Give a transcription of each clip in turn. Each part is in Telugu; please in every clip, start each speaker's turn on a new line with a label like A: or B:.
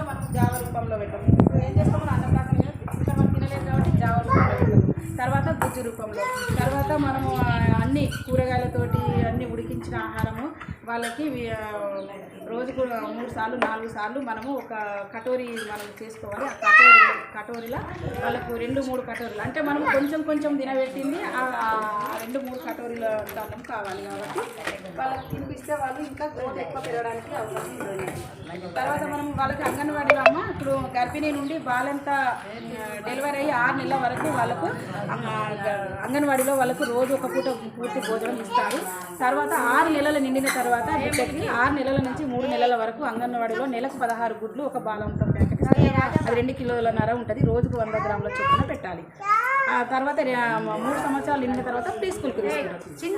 A: మనం జావా రూపంలో ఇప్పుడు ఏం చేస్తాము అన్నప్రాసం మనం తినలేదు కాబట్టి జావ రూపంలో పెట్టాం. తర్వాత గుజ్జు రూపంలో. తర్వాత మనము అన్ని కూరగాయలతోటి అన్ని ఉడికించిన ఆహారము వాళ్ళకి రోజుకు మూడు సార్లు నాలుగు సార్లు మనము ఒక కటోరీ మనం చేసుకోవాలి. ఆ కటోరీ కటోరీలో? వాళ్ళకు రెండు మూడు కటోరీలు. అంటే మనం కొంచెం కొంచెం తినబెట్టింది రెండు మూడు కటోరీల దానం కావాలి కాబట్టి వాళ్ళకి తినిపిస్తే వాళ్ళు ఇంకా గ్రోత్ ఎక్కువ పెరగడానికి అవకాశం తర్వాత మనం వాళ్ళకి అంగన్వాడీలో అమ్మ ఇప్పుడు గర్భిణీ నుండి బాలంత డెలివరీ అయ్యి ఆరు నెలల వరకు వాళ్ళకు అంగన్వాడీలో వాళ్ళకు రోజు ఒక పూట పూర్తి భోజనం ఇస్తారు. తర్వాత ఆరు నెలలు నిండిన తర్వాత బిడ్డకి ఆరు నెలల నుంచి మూడు నెలల వరకు అంగన్వాడీలో నెలకు పదహారు గుడ్లు ఒక బాలంతో ప్యాకెట్ అది రెండు కిలోలన్నర ఉంటుంది రోజుకు వంద గ్రాముల చొప్పున పెట్టాలి. ఆ తర్వాత మూడు సంవత్సరాలు నిండిన తర్వాత ప్రీ స్కూల్కి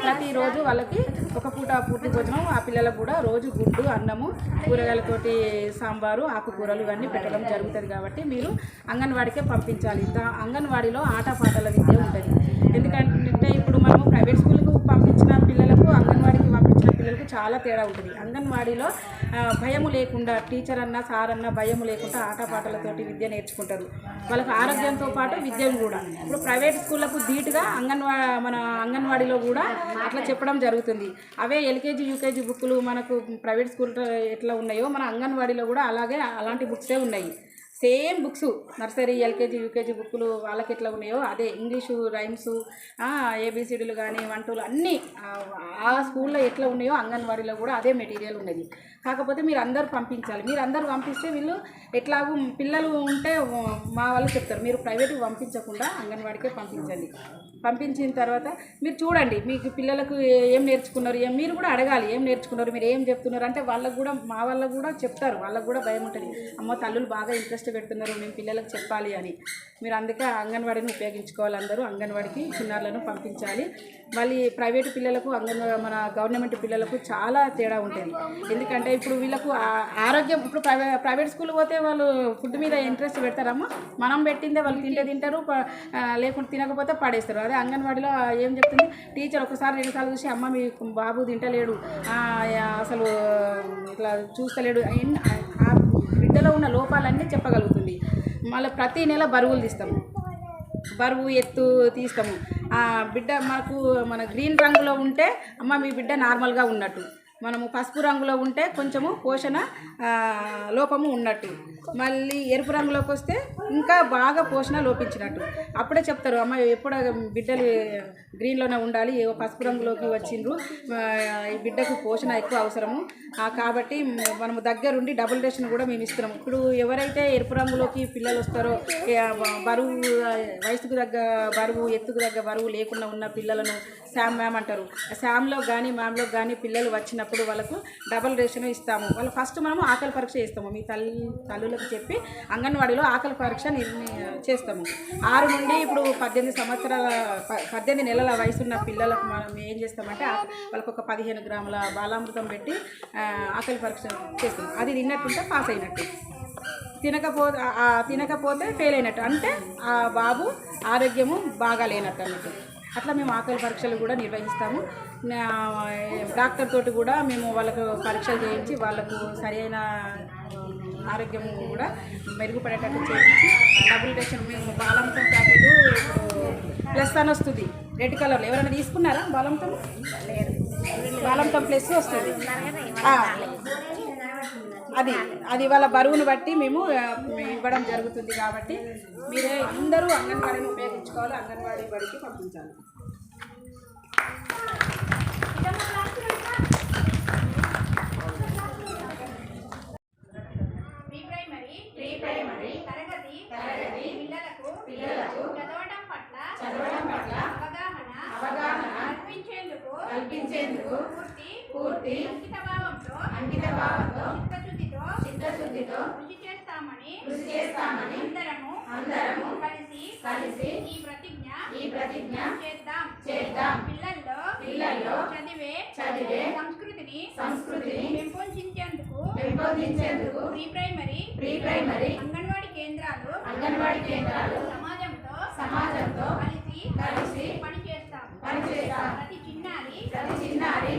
A: ప్రతిరోజు వాళ్ళకి ఒక పూట పూర్తి భోజనం ఆ పిల్లలకు కూడా రోజు గుడ్డు అన్నము కూరగాయలతోటి సాంబారు ఆకుకూరలు ఇవన్నీ పెట్టడం జరుగుతుంది కాబట్టి మీరు అంగన్వాడికే పంపించాలి. అంగన్వాడిలో ఆట ఆటపాటల విద్య ఉంటుంది. ఎందుకంటే ఇప్పుడు మనము ప్రైవేట్ స్కూల్కు పంపించిన పిల్లలకు అంగన్వాడికి పంపించిన పిల్లలకు చాలా తేడా ఉంటుంది. అంగన్వాడీలో భయము లేకుండా టీచర్ అన్న సార్ అన్న భయము లేకుండా ఆటపాటలతోటి విద్య నేర్చుకుంటారు. వాళ్ళకి ఆరోగ్యంతో పాటు విద్యను కూడా. ఇప్పుడు ప్రైవేట్ స్కూళ్ళకు ధీటుగా అంగన్వా మన అంగన్వాడీలో కూడా అట్లా చెప్పడం జరుగుతుంది. అవే ఎల్కేజీ యూకేజీ బుక్కులు మనకు ప్రైవేట్ స్కూల్ ఎట్లా ఉన్నాయో మన అంగన్వాడీలో కూడా అలాగే అలాంటి బుక్సే ఉన్నాయి. Same books nursery LKG UKG బుక్కులు వాళ్ళకి ఎట్లా ఉన్నాయో అదే ఇంగ్లీషు రైమ్స్ ఏబిసిడీలు కానీ వంటలు అన్నీ ఆ- స్కూల్లో ఎట్లా ఉన్నాయో అంగన్వాడీలో కూడా అదే మెటీరియల్ ఉన్నది. కాకపోతే మీరు అందరు పంపించాలి. మీరు అందరు పంపిస్తే వీళ్ళు ఎట్లాగూ పిల్లలు ఉంటే మా వాళ్ళు చెప్తారు. మీరు ప్రైవేట్కి పంపించకుండా అంగన్వాడికే పంపించండి. పంపించిన తర్వాత మీరు చూడండి మీకు పిల్లలకు ఏం నేర్చుకున్నారు ఏం మీరు కూడా అడగాలి ఏం నేర్చుకున్నారు మీరు ఏం చెప్తున్నారు అంటే వాళ్ళకు కూడా మా వాళ్ళకు కూడా చెప్తారు. వాళ్ళకు కూడా భయం ఉంటుంది. అమ్మ తల్లులు బాగా ఇంట్రెస్ట్ పెడుతున్నారు మేము పిల్లలకు చెప్పాలి అని. మీరు అందుకే అంగన్వాడీని ఉపయోగించుకోవాలి అందరూ. అంగన్వాడికి చిన్నారులను పంపించాలి. మళ్ళీ ప్రైవేటు పిల్లలకు అంగన్వాడీ మన గవర్నమెంట్ పిల్లలకు చాలా తేడా ఉంటుంది ఎందుకంటే ఇప్పుడు వీళ్ళకు ఆరోగ్యం ఇప్పుడు ప్రైవే ప్రైవేట్ స్కూల్ పోతే వాళ్ళు ఫుడ్ మీద ఇంట్రెస్ట్ పెడతారమ్మా. మనం పెట్టిందే వాళ్ళు తింటే తింటారు లేకుంటే తినకపోతే పడేస్తారు. అదే అంగన్వాడీలో ఏం చెప్తుంది? టీచర్ ఒకసారి రెండుసార్లు చూసి అమ్మ మీ బాబు తింటలేడు. అసలు ఇట్లా చూస్తలేడు. ఉన్న లోపాలన్నీ చెప్పగలుగుతుంది. మళ్ళీ ప్రతి నెల బరువులు తీస్తాము. బరువు ఎత్తు తీస్తాము. ఆ బిడ్డ మనకు మన గ్రీన్ రంగులో ఉంటే అమ్మ మీ బిడ్డ నార్మల్గా ఉన్నట్టు. మనము పసుపు రంగులో ఉంటే కొంచెము పోషణ లోపము ఉన్నట్టు. మళ్ళీ ఎరుపు రంగులోకి వస్తే ఇంకా బాగా పోషణ లోపించినట్టు. అప్పుడే చెప్తారు అమ్మ ఎప్పుడు బిడ్డలు గ్రీన్లోనే ఉండాలి పసుపు రంగులోకి వచ్చిండ్రు. ఈ బిడ్డకు పోషణ ఎక్కువ అవసరము. కాబట్టి మనము దగ్గరుండి డబుల్ రేషన్ కూడా మేము ఇస్తున్నాం ఇప్పుడు ఎవరైతే ఎరుపు రంగులోకి పిల్లలు వస్తారో బరువు వయసుకు తగ్గ బరువు ఎత్తుకు తగ్గ బరువు లేకుండా ఉన్న పిల్లలను శామ్ మ్యామ్ అంటారు. శామ్లో కానీ మ్యామ్లో కానీ పిల్లలు వచ్చినప్పుడు వాళ్ళకు డబుల్ రేషన్ ఇస్తాము. వాళ్ళు ఫస్ట్ మనము ఆకలి పరీక్ష చేస్తాము. మీ తల్లి తల్లులకు చెప్పి అంగన్వాడీలో ఆకలి పరీక్ష చేస్తాము. ఆరు నుండి ఇప్పుడు పద్దెనిమిది సంవత్సరాల ప- పద్దెనిమిది నెలల వయసున్న పిల్లలకు మనం ఏం చేస్తామంటే వాళ్ళకు ఒక పదిహేను గ్రాముల బాలామృతం పెట్టి ఆకలి పరీక్ష చేస్తాం. అది తిన్నట్టుంటే పాస్ అయినట్టు. తినకపోతే తినకపోతే ఫెయిల్ అయినట్టు. అంటే ఆ బాబు ఆరోగ్యము బాగా లేనట్టు అన్నట్టు అట్లా మేము ఆకలి పరీక్షలు కూడా నిర్వహిస్తాము. డాక్టర్ తోటి కూడా మేము వాళ్ళకు పరీక్షలు చేయించి వాళ్ళకు సరైన ఆరోగ్యం కూడా మెరుగుపడేటట్టు చేయించి డబుల్ టెషన్ మేము బాలంతం ప్యాకెట్ ప్లస్ అని వస్తుంది రెడ్ కలర్లో ఎవరైనా తీసుకున్నారా బాలంతం బాలంతం ప్లస్ వస్తుంది. అది అది వాళ్ళ బరువును బట్టి మేము ఇవ్వడం జరుగుతుంది కాబట్టి మీరే అందరూ అంగన్వాడీని ఉపయోగించుకోవాలి అంగన్వాడీ బడికి
B: కల్పించేందుకు కల్పించేందుకు పూర్తి చిత్తశుద్ధితో చిత్తశుద్ధితో కృషి చేస్తామని కృషి చేస్తామని అందరము అందరము కలిసి ఈ ప్రతిజ్ఞ ఈ ప్రతిజ్ఞ చేద్దాం. చేద్దాం. పిల్లల్లో పిల్లల్లో చదివే చదివే సంస్కృతిని సంస్కృతిని పెంపొందించేందుకు పెంపొందించేందుకు pre primary pre primary Anganwadi కేంద్రాలు అంగన్వాడీ కేంద్రాలు సమాజంతో సమాజంతో కలిసి కలిసి పనిచేస్తాం పనిచేస్తాం ప్రతి చిన్నారి ప్రతి చిన్నారి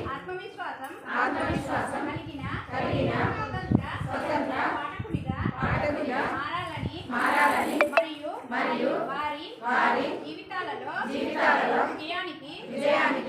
C: జీవితాలలో
B: విజయానికి విజయానికి